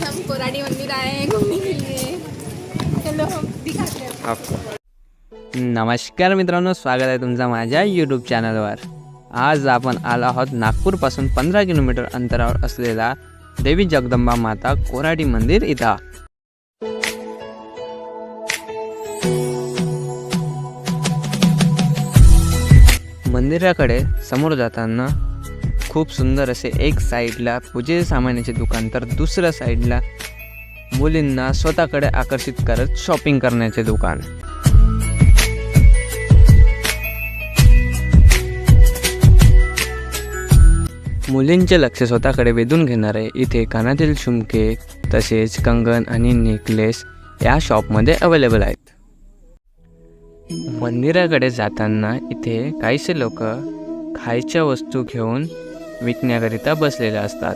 है घूमने के लिए। चलो हम दिखाते हैं। आपको नमस्कार मित्रांनो स्वागत आहे तुमचं माझ्या यूट्यूब चॅनलवर आज आपण आलो आहोत नागपूरपासून पंधरा किलोमीटर अंतरावर असलेला देवी जगदंबा माता कोराडी मंदिर इथं. मंदिराकडे समोर जाताना खूप सुंदर असे एक साईडला पूजे सामानाचे दुकान तर दुसऱ्या साईडला मुलींना स्वतःकडे आकर्षित करत शॉपिंग करण्याचे दुकान. मुलींचे लक्ष स्वतःकडे वेधून घेणारे इथे कानातील शुमके तसेच कंगन आणि नेकलेस या शॉपमध्ये अवेलेबल आहेत. मंदिराकडे जाताना इथे काहीसे लोक खायच्या वस्तू घेऊन विकण्याकरिता बसलेले असतात.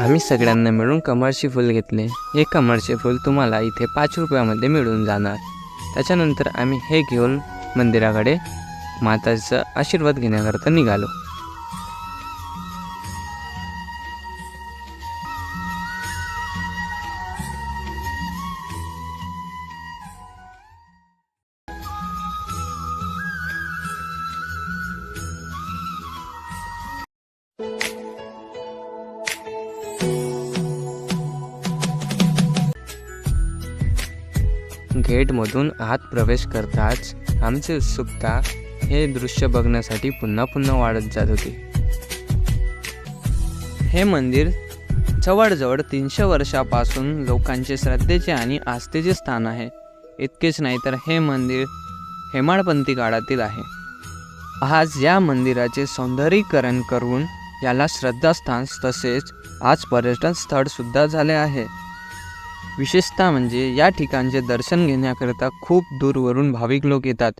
आम्ही सगळ्यांना मिळून कमळचे फूल घेतले. हे कमळचे फूल तुम्हाला इथे पाच रुपयामध्ये मिळून जाणार. त्याच्यानंतर आम्ही हे घेऊन मंदिराकडे माताचा आशीर्वाद घेण्याकरता निघालो. गेटमधून आत प्रवेश करताच आमची उत्सुकता हे दृश्य बघण्यासाठी पुन्हा पुन्हा वाढत जात होते. हे मंदिर जवळजवळ तीनशे वर्षापासून लोकांचे श्रद्धेचे आणि आस्थेचे स्थान आहे. इतकेच नाही तर हे मंदिर हेमाडपंथी काळातील आहे. आज या मंदिराचे सौंदर्यीकरण करून याला श्रद्धास्थान तसेच आज पर्यटन स्थळसुद्धा झाले आहे. विशेषतः म्हणजे या ठिकाणचे दर्शन घेण्याकरिता खूप दूरवरून भाविक लोक येतात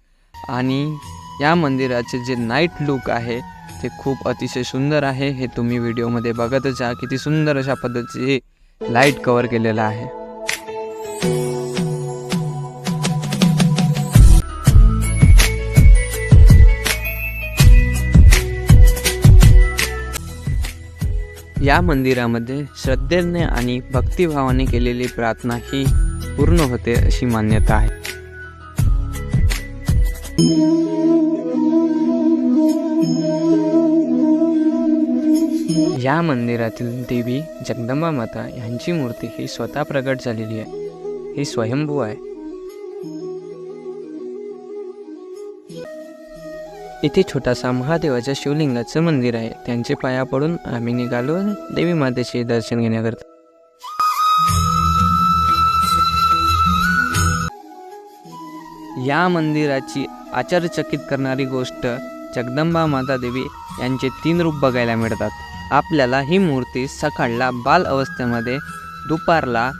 आणि या मंदिराचे जे नाईट लुक आहे ते खूप अतिशय सुंदर आहे. हे तुम्ही व्हिडिओमध्ये बघतच आहात किती सुंदर अशा पद्धतीचे लाइट कवर केलेलं आहे. या मंदिरामध्ये श्रद्धेने आणि भक्तिभावाने केलेली प्रार्थना ही पूर्ण होते अशी मान्यता आहे. या मंदिरातील देवी जगदंबा माता यांची मूर्ती ही स्वतः प्रगट झालेली आहे. ही स्वयंभू आहे. इथे छोटासा महादेवाच्या शिवलिंगाचं मंदिर आहे. त्यांचे पाया पडून आम्ही निघालो देवी मातेचे दर्शन घेण्याकरता. या मंदिराची आश्चर्यचकित करणारी गोष्ट जगदंबा माता देवी यांचे तीन रूप बघायला मिळतात. आपल्याला ही मूर्ती सकाळला बाल अवस्थेमध्ये दुपारला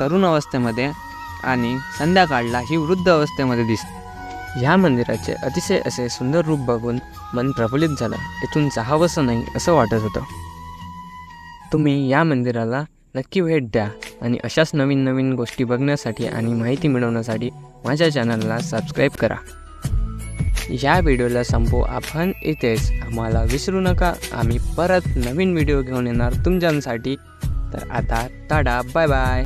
तरुण अवस्थेमध्ये आणि संध्याकाळला ही वृद्ध अवस्थेमध्ये दिसते. ह्या मंदिराचे अतिशय असे सुंदर रूप बघून मन प्रफुल्लित झालं. इथून जाहावंसं नाही असं वाटत होतं. तुम्ही या मंदिराला नक्की भेट द्या. आणि अशाच नवीन नवीन गोष्टी बघण्यासाठी आणि माहिती मिळवण्यासाठी माझ्या चॅनलला सबस्क्राईब करा. या व्हिडिओला संपू आपण. इथेच आम्हाला विसरू नका. आम्ही परत नवीन व्हिडिओ घेऊन येणार तुमच्यांसाठी. तर आता ताडा बाय बाय